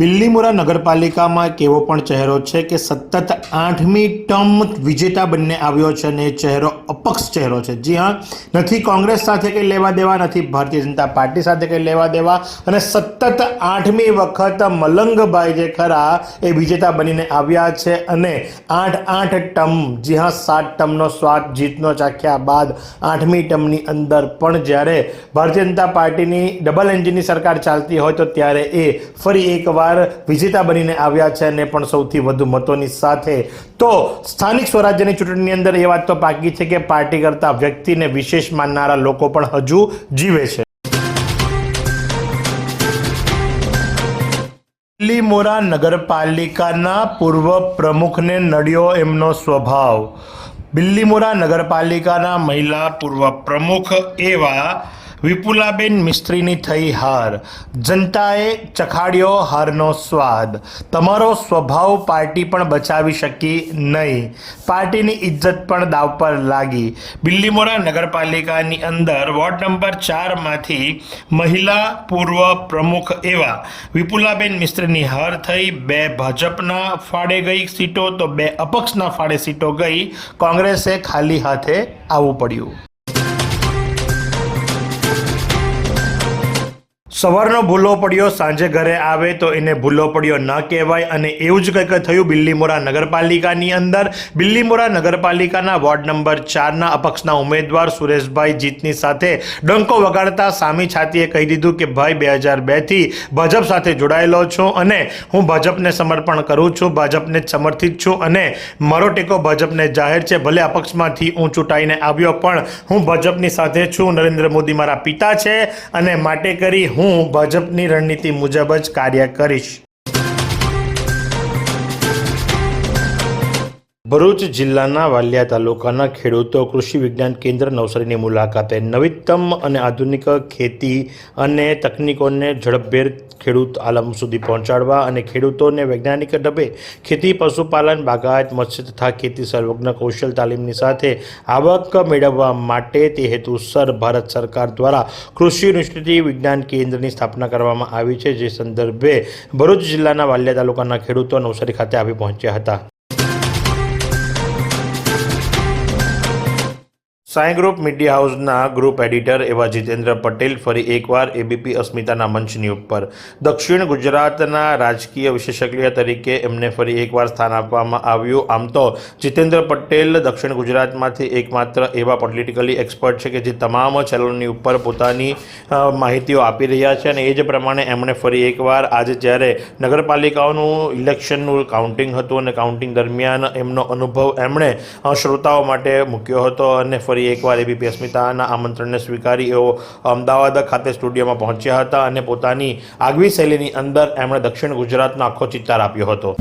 બિલ્લીમોરા નગરપાલિકામાં એક એવો પણ ચહેરો છે કે સતત આઠમી ટર્મ વિજેતા બંને આવ્યો છે અને એ ચહેરો અપક્ષ ચહેરો છે. જી હા, નથી કોંગ્રેસ સાથે કંઈ લેવા દેવા, નથી ભારતીય જનતા પાર્ટી સાથે કંઈ લેવા દેવા અને સતત આઠમી વખત મલંગભાઈ જે ખરા એ વિજેતા બનીને આવ્યા છે અને આઠ આઠ ટર્મ, જી હા, સાત ટર્મનો સ્વાદ જીતનો ચાખ્યા બાદ આઠમી ટર્મની અંદર પણ જ્યારે ભારતીય જનતા પાર્ટીની ડબલ એન્જિનની સરકાર ચાલતી હોય તો ત્યારે એ ફરી એકવાર વિજેતા બનીને આવ્યા છે અને પણ સૌથી વધુ મતોની સાથે. તો સ્થાનિક સ્વરાજ્યની ચૂંટણીની અંદર એ વાત તો પાકી છે કે પાર્ટી કરતા વ્યક્તિને વિશેષ માનનારા લોકો પણ હજુ જીવે છે. લીમોરા નગરપાલિકાના પૂર્વ પ્રમુખને નડ્યો એમનો સ્વભાવ. બિલ્લીમોરા નગરપાલિકાના મહિલા પૂર્વ પ્રમુખ એવા વિપુલાબેન મિસ્ત્રીની થઈ હાર. જનતાએ ચખાડ્યો હારનો સ્વાદ. તમારો સ્વભાવ પાર્ટી પણ બચાવી શકી નહીં. પાર્ટીની ઇજ્જત પણ દાવ પર લાગી. બિલ્લીમોરા નગરપાલિકાની અંદર વોર્ડ નંબર ચારમાંથી મહિલા પૂર્વ પ્રમુખ એવા વિપુલાબેન મિસ્ત્રીની હાર થઈ. બે ભાજપના ફાળે ગઈ સીટો તો બે અપક્ષના ફાળે સીટો ગઈ. કોંગ્રેસે ખાલી હાથે આવવું પડ્યું. સવારનો ભૂલો પડ્યો, સાંજે ઘરે આવે તો એને ભૂલો પડ્યો ન કહેવાય અને એવું જ કંઈક થયું બિલ્લીમોરા નગરપાલિકાની અંદર. બિલ્લીમોરા નગરપાલિકાના વોર્ડ નંબર ચારના અપક્ષના ઉમેદવાર સુરેશભાઈ જીતની સાથે ડંકો વગાડતા સામી છાતીએ કહી દીધું કે, ભાઈ, બે હજાર બેથી ભાજપ સાથે જોડાયેલો છું અને હું ભાજપને સમર્પણ કરું છું, ભાજપને જ સમર્થિત છું અને મારો ટેકો ભાજપને જાહેર છે. ભલે અપક્ષમાંથી હું ચૂંટાઈને આવ્યો, પણ હું ભાજપની સાથે છું. નરેન્દ્ર મોદી મારા પિતા છે અને માટે કરી હું ભાજપની રણનીતિ મુજબ જ કાર્ય કરીશ. ભરૂચ જિલ્લાના વાલિયા તાલુકાના ખેડૂતો કૃષિ વિજ્ઞાન કેન્દ્ર નવસારીની મુલાકાતે નવીનતમ અને આધુનિક ખેતી અને તકનીકોને ઝડપભેર ખેડૂત આલમ સુધી પહોંચાડવા અને ખેડૂતોને વૈજ્ઞાનિક ઢબે ખેતી, પશુપાલન, બાગાયત, મત્સ્ય તથા ખેતી સર્વજ્ઞ કૌશલ તાલીમની સાથે આવક મેળવવા માટે તે હેતુસર ભારત સરકાર દ્વારા કૃષિ યુનિવર્સિટી વિજ્ઞાન કેન્દ્રની સ્થાપના કરવામાં આવી છે, જે સંદર્ભે ભરૂચ જિલ્લાના વાલિયા તાલુકાના ખેડૂતો નવસારી ખાતે આવી પહોંચ્યા હતા. સાઈ ગ્રુપ મીડિયા હાઉસના ગ્રુપ એડિટર એવા જીતેન્દ્ર પટેલ ફરી એકવાર એબીપી અસ્મિતાના મંચની ઉપર. દક્ષિણ ગુજરાતના રાજકીય વિશેષજ્ઞ તરીકે એમને ફરી એકવાર સ્થાન આપવામાં આવ્યું. આમ તો જીતેન્દ્ર પટેલ દક્ષિણ ગુજરાતમાંથી એકમાત્ર એવા પોલિટિકલી એક્સપર્ટ છે કે જે તમામ ચેનલોની ઉપર પોતાની માહિતીઓ આપી રહ્યા છે અને એ જ પ્રમાણે એમણે ફરી એકવાર આજે જ્યારે નગરપાલિકાઓનું ઇલેક્શનનું કાઉન્ટિંગ હતું અને કાઉન્ટિંગ દરમિયાન એમનો અનુભવ એમણે શ્રોતાઓ માટે મૂક્યો હતો અને ફરી એકવાર એબીપી અસ્મિતાના આમંત્રણને સ્વીકારી એઓ અમદાવાદ ખાતે સ્ટુડિયોમાં પહોંચ્યા હતા અને પોતાની આગવી શૈલીની અંદર એમણે દક્ષિણ ગુજરાતનો આખો ચિત્તાર આપ્યો હતો.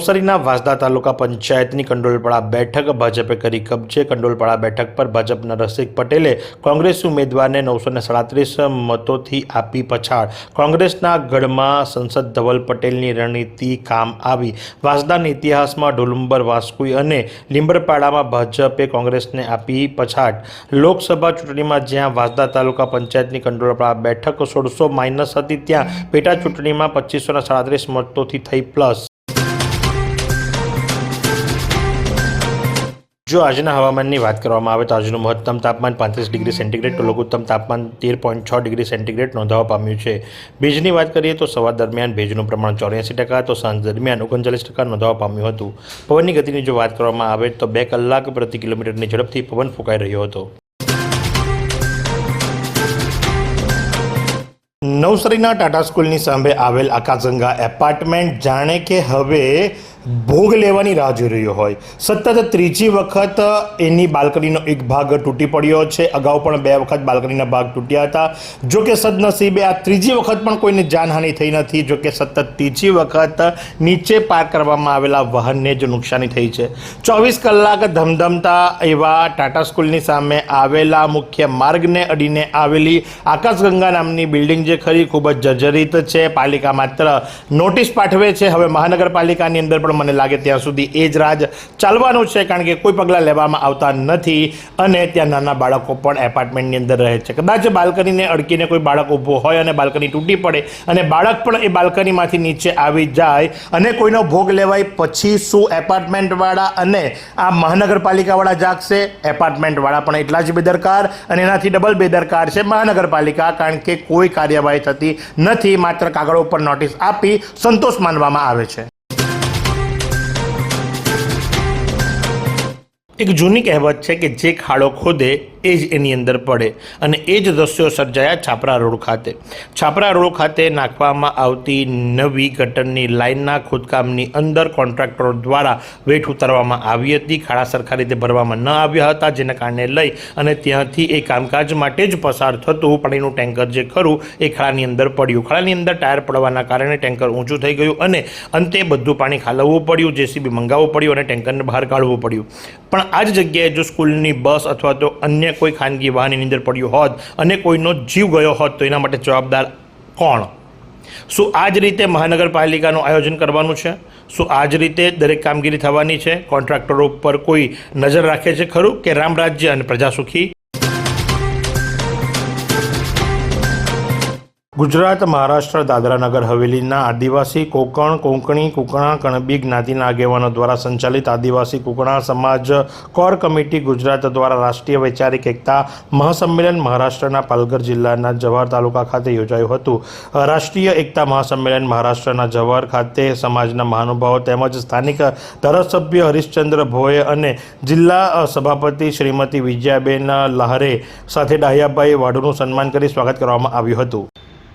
નવસારીના વાંસદા તાલુકા પંચાયતની કંડોલપાડા બેઠક ભાજપે કરી કબજે. કંડોલપાડા બેઠક પર ભાજપના રસિક પટેલે કોંગ્રેસ ઉમેદવારને નવસો ને સાડત્રીસ મતોથી આપી પછાડ. કોંગ્રેસના ગઢમાં સંસદ ધવલ પટેલની રણનીતિ કામ આવી. વાંસદાના ઇતિહાસમાં ઢોલુંબર વાસ્કુઈ અને લીંબરપાડામાં ભાજપે કોંગ્રેસને આપી પછાડ. લોકસભા ચૂંટણીમાં જ્યાં વાંસદા તાલુકા પંચાયતની કંડોલપાડા બેઠક સોળસો માઇનસ હતી, ત્યાં પેટા ચૂંટણીમાં પચીસો સાડત્રીસ મતોથી થઈ પ્લસ. જો આજના હવામાનની વાત કરવામાં આવે તો આજનું મહત્તમ તાપમાન પાંત્રીસ ડિગ્રી સેન્ટીગ્રેડ તો લઘુત્તમ તાપમાન તેર પોઈન્ટ છ ડિગ્રી સેન્ટીગ્રેડ નોંધાવા પામ્યું છે. ભેજની વાત કરીએ તો સવાર દરમિયાન ભેજનું પ્રમાણ ચોર્યાસી ટકા તો સાંજ દરમિયાન ઓગણચાલીસ ટકા નોંધાવા પામ્યું હતું. પવનની ગતિની જો વાત કરવામાં આવે તો બે કલાક પ્રતિ કિલોમીટરની ઝડપથી પવન ફૂંકાઈ રહ્યો હતો. નવસારીના ટાટા સ્કૂલની સામે આવેલ આકાશગંગા એપાર્ટમેન્ટ જાણે કે હવે ભોગ લેવાની રાહ જોઈ રહ્યો હોય. સતત ત્રીજી વખત એની બાલ્કનીનો એક ભાગ તૂટી પડ્યો છે. અગાઉ પણ બે વખત બાલ્કનીના ભાગ તૂટ્યા હતા. જો કે સદનસીબે આ ત્રીજી વખત પણ કોઈને જાનહાનિ થઈ નથી. જો કે સતત ત્રીજી વખત નીચે પાર્ક કરવામાં આવેલા વાહનને જ નુકસાની થઈ છે. ચોવીસ કલાક ધમધમતા એવા ટાટા સ્કૂલની સામે આવેલા મુખ્ય માર્ગને અડીને આવેલી આકાશગંગા નામની બિલ્ડિંગ જે ખરી ખૂબ જ જર્જરિત છે. પાલિકા માત્ર નોટિસ પાઠવે છે. હવે મહાનગરપાલિકાની અંદર પણ મને લાગે ત્યાં સુધી એ જ રાજ ચાલવાનું છે, કારણ કે કોઈ પગલાં લેવામાં આવતા નથી અને ત્યાં નાના બાળકો પણ એપાર્ટમેન્ટની અંદર રહે છે. કદાચ બાલ્કનીને અડકીને કોઈ બાળક ઊભો હોય અને બાલ્કની તૂટી પડે અને બાળક પણ એ બાલ્કનીમાંથી નીચે આવી જાય અને કોઈનો ભોગ લેવાય પછી શું એપાર્ટમેન્ટવાળા અને આ મહાનગરપાલિકાવાળા જાગશે? એપાર્ટમેન્ટવાળા પણ એટલા જ બેદરકાર અને એનાથી ડબલ બેદરકાર છે મહાનગરપાલિકા, કારણ કે કોઈ કાર્યવાહી થતી નથી. માત્ર કાગળો ઉપર નોટિસ આપી સંતોષ માનવામાં આવે છે. એક જૂની કહેવત છે કે જે ખાડો ખોદે, એ જ એની અંદર પડે અને એ જ દ્રશ્યો સર્જાયા છાપરા રોડ ખાતે. છાપરા રોડ ખાતે નાખવામાં આવતી નવી ગટરની લાઇનના ખોદકામની અંદર કોન્ટ્રાક્ટરો દ્વારા વેઠ ઉતારવામાં આવી હતી. ખાડા સરખા રીતે ભરવામાં ન આવ્યા હતા, જેના કારણે લઈ અને ત્યાંથી એ કામકાજ માટે જ પસાર થતું. પાણીનું ટેન્કર જે ખરું, એ ખાડાની અંદર પડ્યું. ખાડાની અંદર ટાયર પડવાના કારણે ટેન્કર ઊંચું થઈ ગયું અને અંતે બધું પાણી ખાલવવું પડ્યું, જેસીબી મંગાવવું પડ્યું અને ટેન્કરને બહાર કાઢવું પડ્યું. પણ આ જ જગ્યાએ જો સ્કૂલની બસ અથવા તો અન્ય કોઈ ખાનગી વાહનની અંદર પડ્યું હોત અને કોઈનો જીવ ગયો હોત, તો એના માટે જવાબદાર કોણ? શું આ જ રીતે મહાનગરપાલિકાનું આયોજન કરવાનું છે? શું આ જ રીતે દરેક કામગીરી થવાની છે? કોન્ટ્રાક્ટરો ઉપર કોઈ નજર રાખે છે ખરું કે રામ રાજ્ય અને પ્રજા ગુજરાત, મહારાષ્ટ્ર દાદરાનગર હવેલીના આદિવાસી કોકણ, કોંકણી, કુકણા કણબી જ્ઞાતિના આગેવાનો દ્વારા સંચાલિત આદિવાસી કુકણા સમાજ કોર કમિટી ગુજરાત દ્વારા રાષ્ટ્રીય વૈચારિક એકતા મહાસંમેલન મહારાષ્ટ્રના પાલઘર જિલ્લાના જવાહર તાલુકા ખાતે યોજાયું હતું. રાષ્ટ્રીય એકતા મહાસંમેલન મહારાષ્ટ્રના જવાહર ખાતે સમાજના મહાનુભાવો તેમજ સ્થાનિક ધારાસભ્ય હરીશચંદ્ર ભોએ અને જિલ્લા સભાપતિ શ્રીમતી વિજયાબેન લહરે સાથે ડાહ્યાભાઈ વાઢુનું સન્માન કરી સ્વાગત કરવામાં આવ્યું હતું.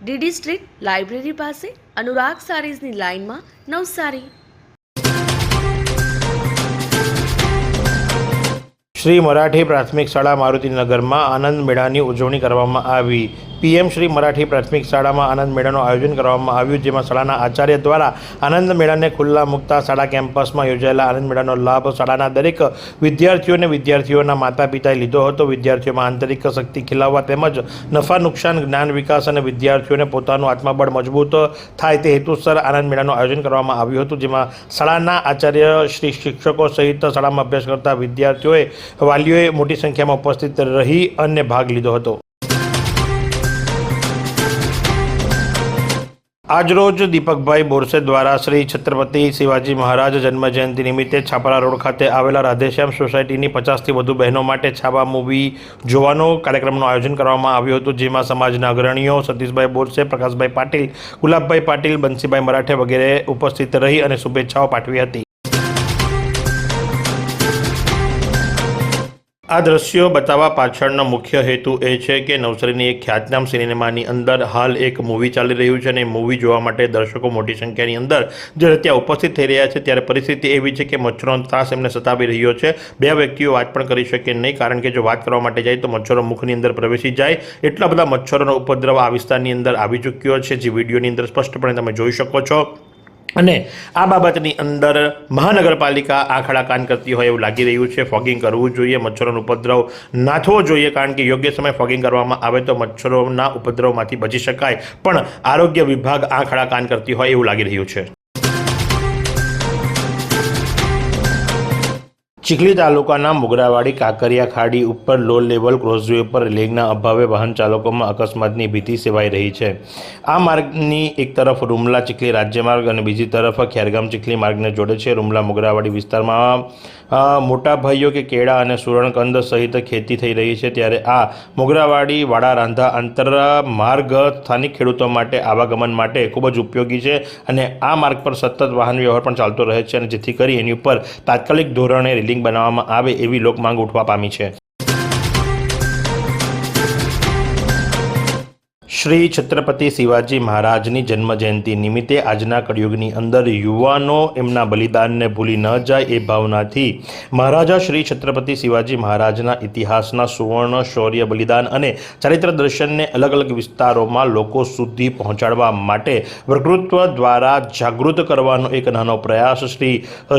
DD street library પાસે અનુરાગ સારીઝની લાઇનમાં નવસારી. શ્રી મરાઠી પ્રાથમિક શાળા મારુતિનગરમાં આનંદ મેળાની ઉજવણી કરવામાં આવી. પીએમ શ્રી મરાઠી પ્રાથમિક શાળામાં આનંદ મેળાનું આયોજન કરવામાં આવ્યું, જેમાં શાળાના આચાર્ય દ્વારા આનંદ મેળાને ખુલ્લા મૂકતા શાળા કેમ્પસમાં યોજાયેલા આનંદ મેળાનો લાભ શાળાના દરેક વિદ્યાર્થીઓ અને વિદ્યાર્થીઓના માતા પિતાએ લીધો હતો. વિદ્યાર્થીઓમાં આંતરિક શક્તિ ખીલાવવા તેમજ નફા નુકસાન, જ્ઞાન વિકાસ અને વિદ્યાર્થીઓને પોતાનું આત્મબળ મજબૂત થાય તે હેતુસર આનંદ મેળાનું આયોજન કરવામાં આવ્યું હતું, જેમાં શાળાના આચાર્ય શ્રી શિક્ષકો સહિત શાળામાં અભ્યાસ કરતા વિદ્યાર્થીઓએ વાલીઓએ મોટી સંખ્યામાં ઉપસ્થિત રહી અને ભાગ લીધો હતો. આજરોજ દીપકભાઈ બોરસે દ્વારા શ્રી છત્રપતિ શિવાજી મહારાજ જન્મજયંતિ નિમિત્તે છાપરા રોડ ખાતે આવેલા રાધેશ્યામ સોસાયટીની પચાસથી વધુ બહેનો માટે છાપા મૂવી જોવાનો કાર્યક્રમનું આયોજન કરવામાં આવ્યું હતું, જેમાં સમાજના અગ્રણીઓ સતીશભાઈ બોરસે, પ્રકાશભાઈ પાટીલ, ગુલાબભાઈ પાટીલ, બંસીભાઈ મરાઠે વગેરે ઉપસ્થિત રહી અને શુભેચ્છાઓ પાઠવી હતી. આ દ્રશ્યો બતાવવા પાછળનો મુખ્ય હેતુ એ છે કે નવસારીની એક ખ્યાતનામ સિનેમાની અંદર હાલ એક મૂવી ચાલી રહ્યું છે અને મૂવી જોવા માટે દર્શકો મોટી સંખ્યાની અંદર જ્યારે ત્યાં ઉપસ્થિત થઈ રહ્યા છે ત્યારે પરિસ્થિતિ એવી છે કે મચ્છરોનો ત્રાસ એમને સતાવી રહ્યો છે. બે વ્યક્તિઓ વાત પણ કરી શકે નહીં કારણ કે જો વાત કરવા માટે જાય તો મચ્છરો મુખની અંદર પ્રવેશી જાય. એટલા બધા મચ્છરોનો ઉપદ્રવ આ વિસ્તારની અંદર આવી ચૂક્યો છે જે વિડીયોની અંદર સ્પષ્ટપણે તમે જોઈ શકો છો. અને આ બાબતની અંદર મહાનગરપાલિકા આખડા કાન કરતી હોય એવું લાગી રહ્યું છે. ફોગિંગ કરવું જોઈએ, મચ્છરોનો ઉપદ્રવ નાથવો જોઈએ, કારણ કે યોગ્ય સમય ફોગિંગ કરવામાં આવે તો મચ્છરોના ઉપદ્રવમાંથી બચી શકાય. પણ આરોગ્ય વિભાગ આખડા કાન કરતી હોય એવું લાગી રહ્યું છે. ચીખલી તાલુકાના મુગરાવાડી કાંકરિયા ખાડી ઉપર લો લેવલ ક્રોસવે પર રેલિંગના અભાવે વાહન ચાલકોમાં અકસ્માતની ભીતિ સેવાઈ રહી છે. આ માર્ગની એક તરફ રૂમલા ચીખલી રાજ્ય માર્ગ અને બીજી તરફ ખેરગામ ચીખલી માર્ગને જોડે છે. રૂમલા મુગરાવાડી વિસ્તારમાં મોટા ભાઈઓ કે કેળા અને સુરણકંદ સહિત ખેતી થઈ રહી છે, ત્યારે આ મોગરાવાડી, વાડા આંતર માર્ગ સ્થાનિક ખેડૂતો માટે આવાગમન માટે ખૂબ જ ઉપયોગી છે અને આ માર્ગ પર સતત વાહન વ્યવહાર પણ ચાલતો રહે છે અને જેથી કરી એની ઉપર તાત્કાલિક ધોરણે રેલિંગ બનાવવામાં આવે એવી લોક માંગ ઉઠવા પામી છે. શ્રી છત્રપતિ શિવાજી મહારાજની જન્મજયંતિ નિમિત્તે આજના કળિયુગની અંદર યુવાનો એમના બલિદાનને ભૂલી ન જાય એ ભાવનાથી મહારાજા શ્રી છત્રપતિ શિવાજી મહારાજના ઇતિહાસના સુવર્ણ શૌર્ય બલિદાન અને ચારિત્ર દર્શનને અલગ અલગ વિસ્તારોમાં લોકો સુધી પહોંચાડવા માટે વકૃત્વ દ્વારા જાગૃત કરવાનો એક નાનો પ્રયાસ શ્રી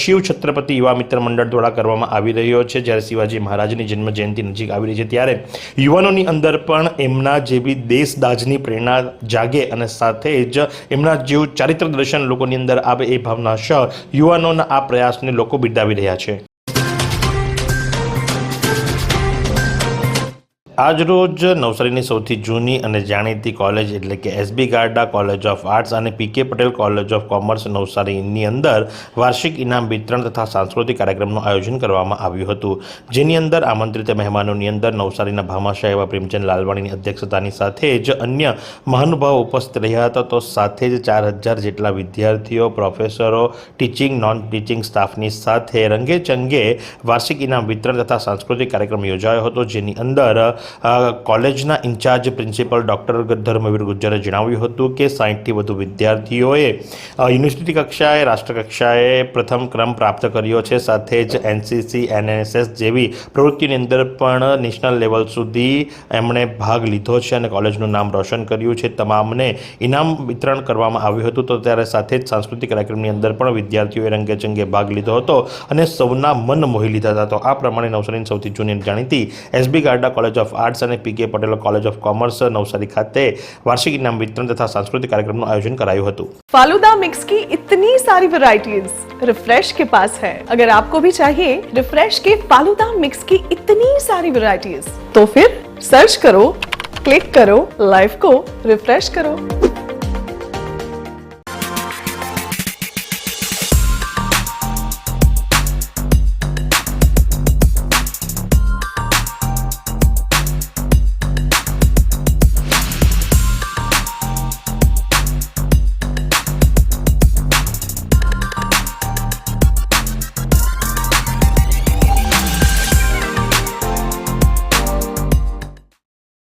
શિવ છત્રપતિ યુવા મિત્ર મંડળ દ્વારા કરવામાં આવી રહ્યો છે. જ્યારે શિવાજી મહારાજની જન્મજયંતિ નજીક આવી રહી છે, ત્યારે યુવાનોની અંદર પણ એમના જેવી દેશ દાજની પ્રેરણા જાગે અને સાથે જ એમના જેવું ચારિત્ર દર્શન લોકોની અંદર આવે એ ભાવના સહ યુવાનોના આ પ્રયાસને લોકો બિરદાવી રહ્યા છે. આજરોજ નવસારીની સૌથી જૂની અને જાણીતી કોલેજ એટલે કે SB Garda college of arts અને PK Patel college of commerce નવસારીની અંદર વાર્ષિક ઇનામ વિતરણ તથા સાંસ્કૃતિક કાર્યક્રમનું આયોજન કરવામાં આવ્યું હતું. જેની અંદર આમંત્રિત મહેમાનોની અંદર નવસારીના ભામાશાહ એવા પ્રેમચંદ લાલવાણીની અધ્યક્ષતાની સાથે જ અન્ય મહાનુભાવો ઉપસ્થિત રહ્યા હતા. તો સાથે જ ચાર હજાર જેટલા વિદ્યાર્થીઓ, પ્રોફેસરો, ટીચિંગ નોન ટીચિંગ સ્ટાફની સાથે રંગે ચંગે વાર્ષિક ઇનામ વિતરણ તથા સાંસ્કૃતિક કાર્યક્રમ યોજાયો હતો. જેની અંદર કોલેજના ઇન્ચાર્જ પ્રિન્સિપલ ડૉક્ટર ધર્મવીર ગુજ્જરે જણાવ્યું હતું કે સાહીઠથી વધુ વિદ્યાર્થીઓએ યુનિવર્સિટી કક્ષાએ, રાષ્ટ્ર કક્ષાએ પ્રથમ ક્રમ પ્રાપ્ત કર્યો છે. સાથે જ એનસીસી, એનએસએસ જેવી પ્રવૃત્તિની અંદર પણ નેશનલ લેવલ સુધી એમણે ભાગ લીધો છે અને કોલેજનું નામ રોશન કર્યું છે. તમામને ઇનામ વિતરણ કરવામાં આવ્યું હતું તો ત્યારે સાથે જ સાંસ્કૃતિક કાર્યક્રમની અંદર પણ વિદ્યાર્થીઓએ રંગેચંગે ભાગ લીધો હતો અને સૌના મન મોહી લીધા હતા. તો આ પ્રમાણે નવસારીની સૌથી જૂની જાણીતી SB Garda college of arts અને P K Patel college of commerce Navsari ખાતે વાર્ષિક ઇનામ વિતરણ તથા સાંસ્કૃતિક કાર્યક્રમનું આયોજન કરાયું હતું फालूदा मिक्स की इतनी सारी वैरायटीज रिफ्रेश के पास है अगर आपको भी चाहिए रिफ्रेश के फालूदा मिक्स की इतनी सारी वैरायटीज तो फिर सर्च करो क्लिक करो लाइफ को रिफ्रेश करो